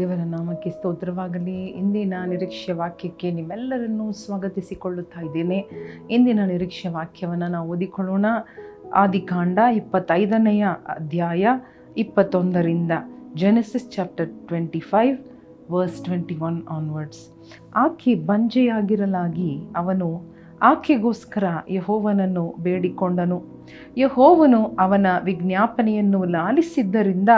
ದೇವರ ನಾಮಕ್ಕೆ ಸ್ತೋತ್ರವಾಗಲಿ. ಇಂದಿನ ನಿರೀಕ್ಷೆ ವಾಕ್ಯಕ್ಕೆ ನಿಮ್ಮೆಲ್ಲರನ್ನೂ ಸ್ವಾಗತಿಸಿಕೊಳ್ಳುತ್ತಾ ಇದ್ದೇನೆ. ಇಂದಿನ ನಿರೀಕ್ಷೆ ವಾಕ್ಯವನ್ನು ನಾವು ಓದಿಕೊಳ್ಳೋಣ. ಆದಿಕಾಂಡ ಇಪ್ಪತ್ತೈದನೆಯ ಅಧ್ಯಾಯ ಇಪ್ಪತ್ತೊಂದರಿಂದ Genesis chapter twenty five verse twenty one onwards ಆಕೆ ಬಂಜೆಯಾಗಿರಲಾಗಿ ಅವನು ಆಕೆಗೋಸ್ಕರ ಯಹೋವನನ್ನು ಬೇಡಿಕೊಂಡನು. ಯಹೋವನು ಅವನ ವಿಜ್ಞಾಪನೆಯನ್ನು ಲಾಲಿಸಿದ್ದರಿಂದ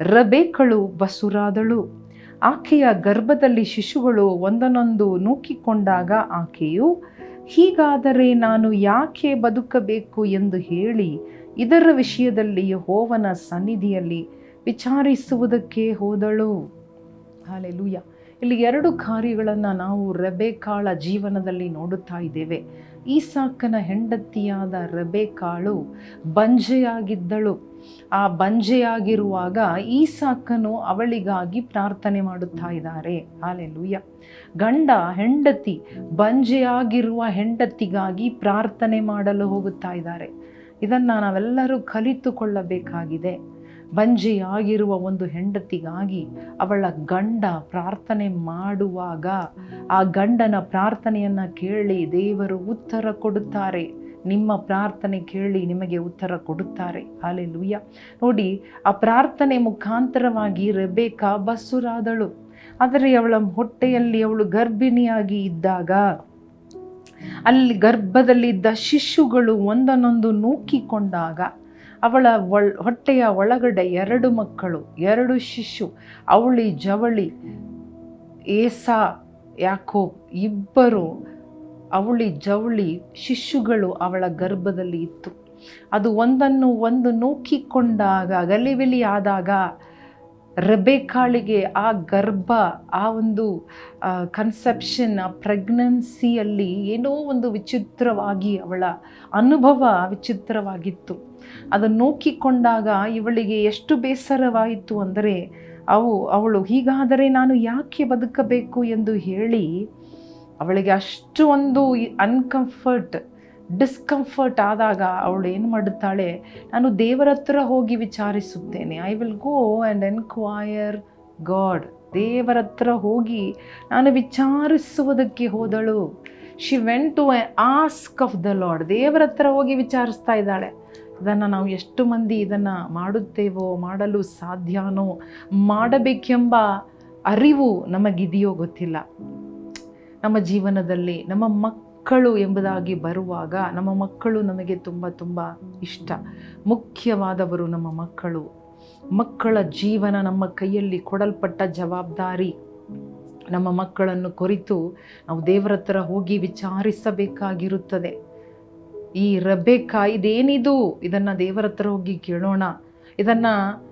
ರಬೇಕಳು ಬಸುರಾದಳು. ಆಕೆಯ ಗರ್ಭದಲ್ಲಿ ಶಿಶುಗಳು ಒಂದನೊಂದು ನೂಕಿಕೊಂಡಾಗ ಆಕೆಯು, ಹೀಗಾದರೆ ನಾನು ಯಾಕೆ ಬದುಕಬೇಕು ಎಂದು ಹೇಳಿ, ಇದರ ವಿಷಯದಲ್ಲಿ ಹೋವನ ಸನ್ನಿಧಿಯಲ್ಲಿ ವಿಚಾರಿಸುವುದಕ್ಕೆ ಹೋದಳು. ಹಾಲೆಲೂಯ. ಇಲ್ಲಿ ಎರಡು ಕಾರ್ಯಗಳನ್ನು ನಾವು ರಬೇಕಾಳ ಜೀವನದಲ್ಲಿ ನೋಡುತ್ತಾ ಇದ್ದೇವೆ. ಈಸಾಕನ ಹೆಂಡತಿಯಾದ ರಬೇಕಾಳು ಬಂಜೆಯಾಗಿದ್ದಳು. ಆ ಬಂಜೆಯಾಗಿರುವಾಗ ಈಸಾಕನು ಅವಳಿಗಾಗಿ ಪ್ರಾರ್ಥನೆ ಮಾಡುತ್ತಾ ಇದ್ದಾರೆ. ಹಾಲೆಲೂಯ. ಗಂಡ, ಹೆಂಡತಿ, ಬಂಜೆಯಾಗಿರುವ ಹೆಂಡತಿಗಾಗಿ ಪ್ರಾರ್ಥನೆ ಮಾಡಲು ಹೋಗುತ್ತಾ ಇದ್ದಾರೆ. ಇದನ್ನು ನಾವೆಲ್ಲರೂ ಕಲಿತುಕೊಳ್ಳಬೇಕಾಗಿದೆ. ಬಂಜೆಯಾಗಿರುವ ಒಂದು ಹೆಂಡತಿಗಾಗಿ ಅವಳ ಗಂಡ ಪ್ರಾರ್ಥನೆ ಮಾಡುವಾಗ ಆ ಗಂಡನ ಪ್ರಾರ್ಥನೆಯನ್ನು ಕೇಳಿ ದೇವರು ಉತ್ತರ ಕೊಡುತ್ತಾರೆ. ನಿಮ್ಮ ಪ್ರಾರ್ಥನೆ ಕೇಳಿ ನಿಮಗೆ ಉತ್ತರ ಕೊಡುತ್ತಾರೆ. ಹಾಲೆಲೂಯ ನೋಡಿ, ಆ ಪ್ರಾರ್ಥನೆ ಮುಖಾಂತರವಾಗಿ ರೆಬೇಕಾ ಬಸ್ಸುರಾದಳು. ಆದರೆ ಅವಳ ಹೊಟ್ಟೆಯಲ್ಲಿ ಅವಳು ಗರ್ಭಿಣಿಯಾಗಿ ಇದ್ದಾಗ ಅಲ್ಲಿ ಗರ್ಭದಲ್ಲಿದ್ದ ಶಿಶುಗಳು ಒಂದನ್ನೊಂದು ನೂಕಿಕೊಂಡಾಗ ಅವಳ ಒಳ್, ಹೊಟ್ಟೆಯ ಒಳಗಡೆ ಎರಡು ಮಕ್ಕಳು, ಎರಡು ಶಿಶು, ಅವಳಿ, ಜವಳಿ, ಏಸಾ ಯಾಕೋ ಇಬ್ಬರು ಅವಳಿ, ಜವಳಿ ಶಿಶುಗಳು ಅವಳ ಗರ್ಭದಲ್ಲಿ ಇತ್ತು. ಅದು ಒಂದನ್ನು ಒಂದು ನೂಕಿಕೊಂಡಾಗ, ಗಲಿಬಿಲಿ ಆದಾಗ ರಬೇಕಾಳಿಗೆ ಆ ಗರ್ಭ, ಆ ಒಂದು ಕನ್ಸೆಪ್ಷನ್ ಆ ಪ್ರೆಗ್ನೆನ್ಸಿಯಲ್ಲಿ ಏನೋ ಒಂದು ವಿಚಿತ್ರವಾಗಿ ಅವಳ ಅನುಭವ ವಿಚಿತ್ರವಾಗಿತ್ತು. ಅದನ್ನು ನೋಕಿಕೊಂಡಾಗ ಇವಳಿಗೆ ಎಷ್ಟು ಬೇಸರವಾಯಿತು ಅಂದರೆ, ಅವು, ಅವಳು ಹೀಗಾದರೆ ನಾನು ಯಾಕೆ ಬದುಕಬೇಕು ಎಂದು ಹೇಳಿ ಅವಳಿಗೆ ಅಷ್ಟು ಒಂದು ಅನ್ಕಂಫರ್ಟ್ ಡಿಸ್ಕಂಫರ್ಟ್ ಆದಾಗ ಅವಳು ಏನು ಮಾಡುತ್ತಾಳೆ, ನಾನು ದೇವರ ಹತ್ರ ಹೋಗಿ ವಿಚಾರಿಸುತ್ತೇನೆ. I will go and enquire God ದೇವರ ಹತ್ರ ಹೋಗಿ ನಾನು ವಿಚಾರಿಸುವುದಕ್ಕೆ ಹೋದಳು. She went to ask of the Lord ದೇವರ ಹತ್ರ ಹೋಗಿ ವಿಚಾರಿಸ್ತಾ ಇದ್ದಾಳೆ. ಇದನ್ನು ನಾವು ಎಷ್ಟು ಮಂದಿ ಇದನ್ನು ಮಾಡುತ್ತೇವೋ, ಮಾಡಲು ಸಾಧ್ಯನೋ, ಮಾಡಬೇಕೆಂಬ ಅರಿವು ನಮಗಿದೆಯೋ ಗೊತ್ತಿಲ್ಲ. ನಮ್ಮ ಜೀವನದಲ್ಲಿ, ನಮ್ಮ ಮಕ್ಕಳು ಎಂಬುದಾಗಿ ಬರುವಾಗ ನಮ್ಮ ಮಕ್ಕಳು ನಮಗೆ ತುಂಬ ತುಂಬ ಇಷ್ಟ. ಮುಖ್ಯವಾದವರು ನಮ್ಮ ಮಕ್ಕಳು. ಮಕ್ಕಳ ಜೀವನ ನಮ್ಮ ಕೈಯಲ್ಲಿ ಕೊಡಲ್ಪಟ್ಟ ಜವಾಬ್ದಾರಿ. ನಮ್ಮ ಮಕ್ಕಳನ್ನು ಕುರಿತು ನಾವು ದೇವರ ಹತ್ರ ಹೋಗಿ ವಿಚಾರಿಸಬೇಕಾಗಿರುತ್ತದೆ. ಈ ರಬೇಕ ಇದೇನಿದು ಇದನ್ನು ದೇವರ ಹತ್ರ ಹೋಗಿ ಕೇಳೋಣ. ಇದನ್ನು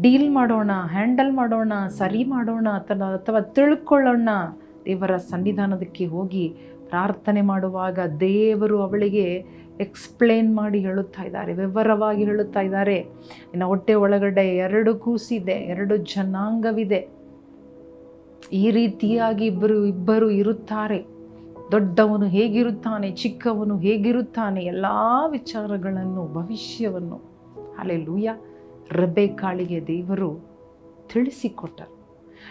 ಡೀಲ್ ಮಾಡೋಣ, ಹ್ಯಾಂಡಲ್ ಮಾಡೋಣ, ಸರಿ ಮಾಡೋಣ, ಅಥವಾ ಅಥವಾ ತಿಳ್ಕೊಳ್ಳೋಣ. ದೇವರ ಸನ್ನಿಧಾನದಕ್ಕೆ ಹೋಗಿ ಪ್ರಾರ್ಥನೆ ಮಾಡುವಾಗ ದೇವರು ಅವಳಿಗೆ ಎಕ್ಸ್ಪ್ಲೇನ್ ಮಾಡಿ ಹೇಳುತ್ತಾ ಇದ್ದಾರೆ, ವಿವರವಾಗಿ ಹೇಳುತ್ತಾ ಇದ್ದಾರೆ. ಇನ್ನು ಹೊಟ್ಟೆ ಒಳಗಡೆ ಎರಡು ಕೂಸಿದೆ, ಎರಡು ಜನಾಂಗವಿದೆ. ಈ ರೀತಿಯಾಗಿ ಇಬ್ಬರು ಇಬ್ಬರು ಇರುತ್ತಾರೆ. ದೊಡ್ಡವನು ಹೇಗಿರುತ್ತಾನೆ, ಚಿಕ್ಕವನು ಹೇಗಿರುತ್ತಾನೆ, ಎಲ್ಲ ವಿಚಾರಗಳನ್ನು, ಭವಿಷ್ಯವನ್ನು. ಅಲೆ ಲೂಯ ರಬೆಕಾಳಿಗೆ ದೇವರು ತಿಳಿಸಿಕೊಟ್ಟರು.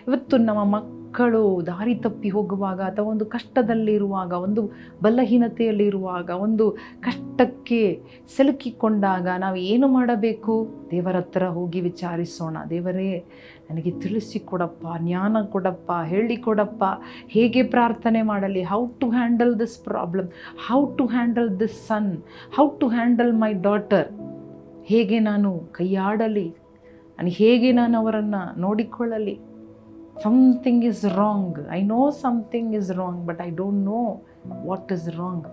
ಇವತ್ತು ನಮ್ಮ ಮಕ್ಕಳು ದಾರಿ ತಪ್ಪಿ ಹೋಗುವಾಗ ಅಥವಾ ಒಂದು ಕಷ್ಟದಲ್ಲಿರುವಾಗ, ಒಂದು ಬಲಹೀನತೆಯಲ್ಲಿರುವಾಗ, ಒಂದು ಕಷ್ಟಕ್ಕೆ ಸಿಲುಕಿಕೊಂಡಾಗ ನಾವು ಏನು ಮಾಡಬೇಕು? ದೇವರ ಹತ್ರ ಹೋಗಿ ವಿಚಾರಿಸೋಣ. ದೇವರೇ, ನನಗೆ ತಿಳಿಸಿಕೊಡಪ್ಪ, ಜ್ಞಾನ ಕೊಡಪ್ಪ, ಹೇಳಿಕೊಡಪ್ಪ, ಹೇಗೆ ಪ್ರಾರ್ಥನೆ ಮಾಡಲಿ? How to handle this problem how to handle this son how to handle my daughter ಹೇಗೆ ನಾನು ಕೈಯಾಡಲಿ? ನಾನು ಹೇಗೆ ನಾನು ಅವರನ್ನು ನೋಡಿಕೊಳ್ಳಲಿ? Something is wrong I know something is wrong but I don't know what is wrong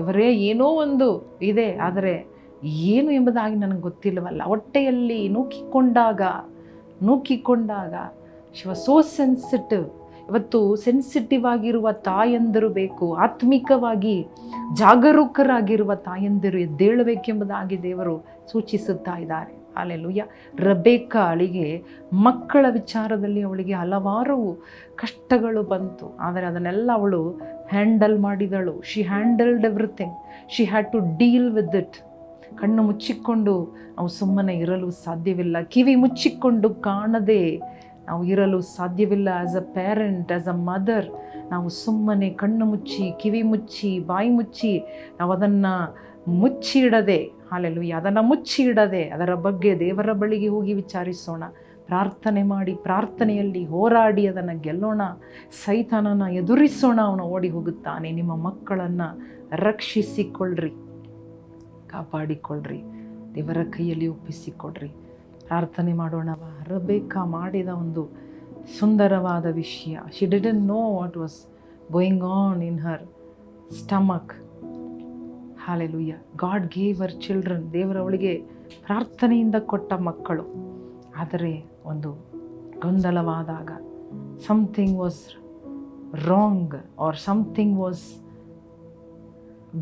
ಇವರೇ ಏನೋ ಒಂದು ಇದೆ, ಆದರೆ ಏನು ಎಂಬುದಾಗಿ ನನಗೆ ಗೊತ್ತಿಲ್ಲವಲ್ಲ. ಹೊಟ್ಟೆಯಲ್ಲಿ ನೂಕಿಕೊಂಡಾಗ ನೂಕಿಕೊಂಡಾಗ ಶಿವ ಸೋ ಸೆನ್ಸಿಟಿವ್ ಇವತ್ತು ಸೆನ್ಸಿಟಿವ್ ಆಗಿರುವ ತಾಯಂದಿರು ಬೇಕು, ಆತ್ಮಿಕವಾಗಿ ಜಾಗರೂಕರಾಗಿರುವ ತಾಯಂದಿರು ಎದ್ದೇಳಬೇಕೆಂಬುದಾಗಿ ದೇವರು ಸೂಚಿಸುತ್ತಾ ಇದ್ದಾರೆ. ಅಲ್ಲೆಲ್ಲೂಯ್ಯ ರಬೇಕಾಳಿಗೆ ಮಕ್ಕಳ ವಿಚಾರದಲ್ಲಿ ಅವಳಿಗೆ ಹಲವಾರು ಕಷ್ಟಗಳು ಬಂತು. ಆದರೆ ಅದನ್ನೆಲ್ಲ ಅವಳು ಹ್ಯಾಂಡಲ್ ಮಾಡಿದಳು. She handled everything. She had to deal with it ಕಣ್ಣು ಮುಚ್ಚಿಕೊಂಡು ನಾವು ಸುಮ್ಮನೆ ಇರಲು ಸಾಧ್ಯವಿಲ್ಲ. ಕಿವಿ ಮುಚ್ಚಿಕೊಂಡು ಕಾಣದೆ ನಾವು ಇರಲು ಸಾಧ್ಯವಿಲ್ಲ. As a parent as a mother ನಾವು ಸುಮ್ಮನೆ ಕಣ್ಣು ಮುಚ್ಚಿ, ಕಿವಿ ಮುಚ್ಚಿ, ಬಾಯಿ ಮುಚ್ಚಿ ನಾವು ಅದನ್ನು ಮುಚ್ಚಿ ಇಡದೆ ಹಾಲೆಲು ಅದನ್ನು ಮುಚ್ಚಿ ಇಡದೆ ಅದರ ಬಗ್ಗೆ ದೇವರ ಬಳಿಗೆ ಹೋಗಿ ವಿಚಾರಿಸೋಣ. ಪ್ರಾರ್ಥನೆ ಮಾಡಿ, ಪ್ರಾರ್ಥನೆಯಲ್ಲಿ ಹೋರಾಡಿ ಅದನ್ನು ಗೆಲ್ಲೋಣ. ಸೈತಾನನ ಎದುರಿಸೋಣ, ಅವನು ಓಡಿ ಹೋಗುತ್ತಾನೆ. ನಿಮ್ಮ ಮಕ್ಕಳನ್ನು ರಕ್ಷಿಸಿಕೊಳ್ಳ್ರಿ ಕಾಪಾಡಿಕೊಳ್ಳ್ರಿ ದೇವರ ಕೈಯಲ್ಲಿ ಒಪ್ಪಿಸಿಕೊಡ್ರಿ. ಪ್ರಾರ್ಥನೆ ಮಾಡೋಣ. ರಬೇಕಾ ಮಾಡಿದ ಒಂದು ಸುಂದರವಾದ ವಿಷಯ. She didn't know what was going on in her stomach hallelujah. God gave our children ದೇವರವಳಿಗೆ ಪ್ರಾರ್ಥನೆಯಿಂದ ಕೊಟ್ಟ ಮಕ್ಕಳು. ಆದರೆ ಒಂದು ಗೊಂದಲವಾದಾಗ something was wrong or something was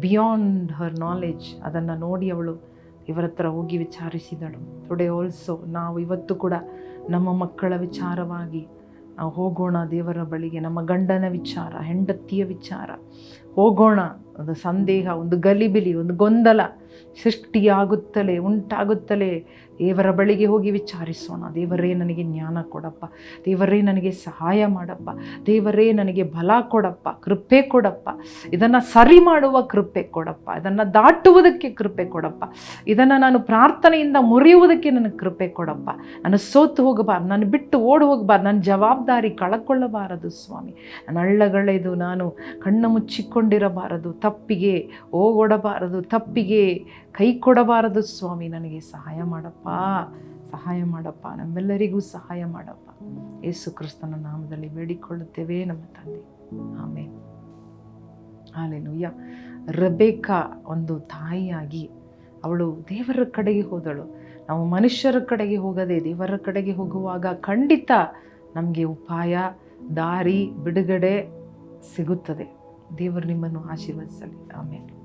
beyond her knowledge ಅದನ್ನು ನೋಡಿ ಅವಳು ಇವರ ಹತ್ರ ಹೋಗಿ ವಿಚಾರಿಸಿದಳು. ಟುಡೇ ಆಲ್ಸೋ ನಾವು ಇವತ್ತು ಕೂಡ ನಮ್ಮ ಮಕ್ಕಳ ವಿಚಾರವಾಗಿ ನಾವು ಹೋಗೋಣ ದೇವರ ಬಳಿಗೆ. ನಮ್ಮ ಗಂಡನ ವಿಚಾರ, ಹೆಂಡತಿಯ ವಿಚಾರ. ಹೋಗೋಣ. ಒಂದು ಸಂದೇಹ ಒಂದು ಗಲಿಬಿಲಿ ಒಂದು ಗೊಂದಲ ಸೃಷ್ಟಿಯಾಗುತ್ತಲೇ ಉಂಟಾಗುತ್ತಲೇ ದೇವರ ಬಳಿಗೆ ಹೋಗಿ ವಿಚಾರಿಸೋಣ. ದೇವರೇ ನನಗೆ ಜ್ಞಾನ ಕೊಡಪ್ಪ. ದೇವರೇ ನನಗೆ ಸಹಾಯ ಮಾಡಪ್ಪ. ದೇವರೇ ನನಗೆ ಬಲ ಕೊಡಪ್ಪ, ಕೃಪೆ ಕೊಡಪ್ಪ. ಇದನ್ನು ಸರಿ ಮಾಡುವ ಕೃಪೆ ಕೊಡಪ್ಪ. ಇದನ್ನು ದಾಟುವುದಕ್ಕೆ ಕೃಪೆ ಕೊಡಪ್ಪ. ಇದನ್ನು ನಾನು ಪ್ರಾರ್ಥನೆಯಿಂದ ಮುರಿಯುವುದಕ್ಕೆ ನನಗೆ ಕೃಪೆ ಕೊಡಪ್ಪ. ನಾನು ಸೋತು ಹೋಗಬಾರ್ದು, ನಾನು ಬಿಟ್ಟು ಓಡಿ ಹೋಗಬಾರ್ದು, ನನ್ನ ಜವಾಬ್ದಾರಿ ಕಳಕೊಳ್ಳಬಾರದು ಸ್ವಾಮಿ. ನನ್ನ ಹಳ್ಳಗಳೆದು ನಾನು ಕಣ್ಣು ಮುಚ್ಚಿಕೊಂಡಿರಬಾರದು, ತಪ್ಪಿಗೆ ಓಗೊಡಬಾರದು ತಪ್ಪಿಗೆ ಕೈ ಕೊಡಬಾರದು ಸ್ವಾಮಿ. ನನಗೆ ಸಹಾಯ ಮಾಡಪ್ಪ. ಸಹಾಯ ಮಾಡಪ್ಪ, ನಮ್ಮೆಲ್ಲರಿಗೂ ಸಹಾಯ ಮಾಡಪ್ಪ. ಯೇಸು ಕ್ರಿಸ್ತನ ನಾಮದಲ್ಲಿ ಬೇಡಿಕೊಳ್ಳುತ್ತೇವೆ ನಮ್ಮ ತಂದೆ. ಆಮೇಲೆ ಹಾಲೆಲೂಯ್ಯ ರಬೇಕಾ ಒಂದು ತಾಯಿಯಾಗಿ ಅವಳು ದೇವರ ಕಡೆಗೆ ಹೋದಳು. ನಾವು ಮನುಷ್ಯರ ಕಡೆಗೆ ಹೋಗದೆ ದೇವರ ಕಡೆಗೆ ಹೋಗುವಾಗ ಖಂಡಿತ ನಮಗೆ ಉಪಾಯ, ದಾರಿ, ಬಿಡುಗಡೆ ಸಿಗುತ್ತದೆ. ದೇವರು ನಿಮ್ಮನ್ನು ಆಶೀರ್ವದಿಸಲಿ. ಆಮೇಲೆ